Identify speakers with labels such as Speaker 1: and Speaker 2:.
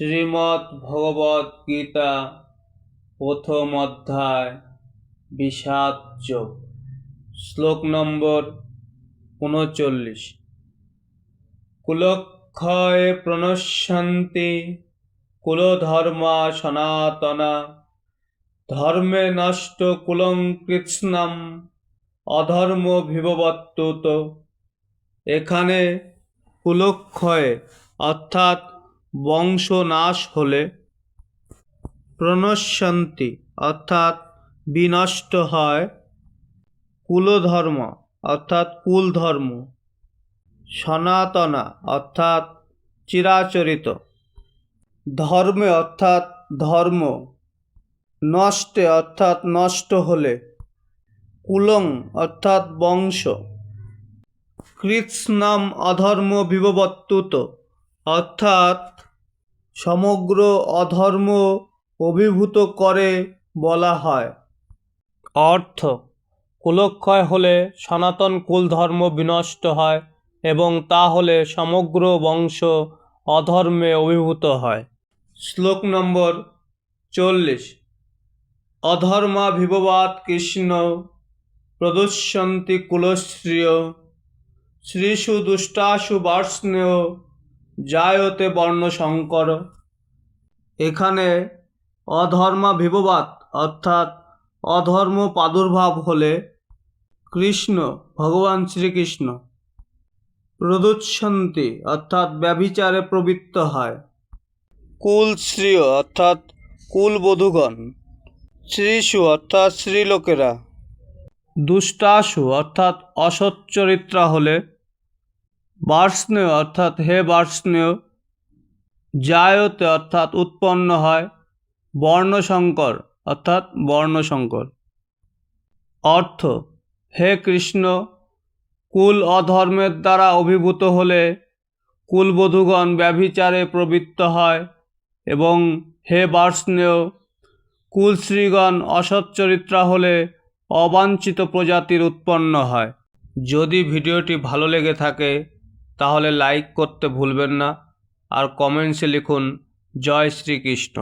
Speaker 1: শ্রীমদ্ ভগবদ গীতা প্রথম অধ্যায়, বিষাদ যোগ, শ্লোক নম্বর উনচল্লিশ। কুলক্ষয় প্রণশ্যন্তি, কুলধর্মা সনাতনা, ধর্মে নষ্ট কুলং কৃৎস্নাম অধর্ম ভিববত্তুত এখানে কুলক্ষয়ে অর্থাৎ বংশনাশ হলে প্রণশ্যন্তি অর্থাৎ বিনষ্ট হয় কুলধর্ম, অর্থাৎ কুল ধর্ম সনাতনা, অর্থাৎ চিরাচরিত। ধর্মে, অর্থাৎ ধর্ম। নষ্টে, অর্থাৎ নষ্ট হলে কুলং, অর্থাৎ বংশ। কৃৎস্নাম অধর্ম বিভবত্তুত। অর্থাৎ সমগ্র অধর্ম অভিভূত করে বলা হয়। অর্থ কুলক্ষয় হলে সনাতন কুল ধর্ম বিনষ্ট হয় এবং তা হলে সমগ্র বংশ অধর্মে অভিভূত হয়। শ্লোক নম্বর চল্লিশ। অধর্মাভিবাদ কৃষ্ণ প্রদুষ্যন্তি কুলশ্রিয় শ্রীষু দুষ্টাসু বার্ষ্ণেয় জায়তে বর্ণশঙ্কর। এখানে অধর্মাভিবাদ অর্থাৎ অধর্ম প্রাদুর্ভাব হলে কৃষ্ণ, ভগবান শ্রীকৃষ্ণ প্রদুচ্ছন্তি অর্থাৎ ব্যভিচারে প্রবৃত্ত হয়। কুল শ্রীয় অর্থাৎ কুলবধূগণ শ্রীষু অর্থাৎ স্ত্রীলোকেরা দুষ্টাসু, অর্থাৎ অসচ্চরিত্রা হলে বার্ষ্ণেয় অর্থাৎ হে বার্ষ্ণেয় জায়তে অর্থাৎ উৎপন্ন হয় বর্ণশঙ্কর, অর্থাৎ বর্ণশঙ্কর। অর্থ, হে কৃষ্ণ, কুল অধর্মের দ্বারা অভিভূত হলে কুলবধূগণ ব্যভিচারে প্রবৃত্ত হয় এবং হে বার্ষ্ণেয়, কুলশ্রীগণ অসচ্চরিত্রা হলে অবাঞ্ছিত প্রজাতির উৎপন্ন হয়। যদি ভিডিওটি ভালো লেগে থাকে তাহলে লাইক করতে ভুলবেন না। আর কমেন্টসে লিখুন জয় শ্রীকৃষ্ণ।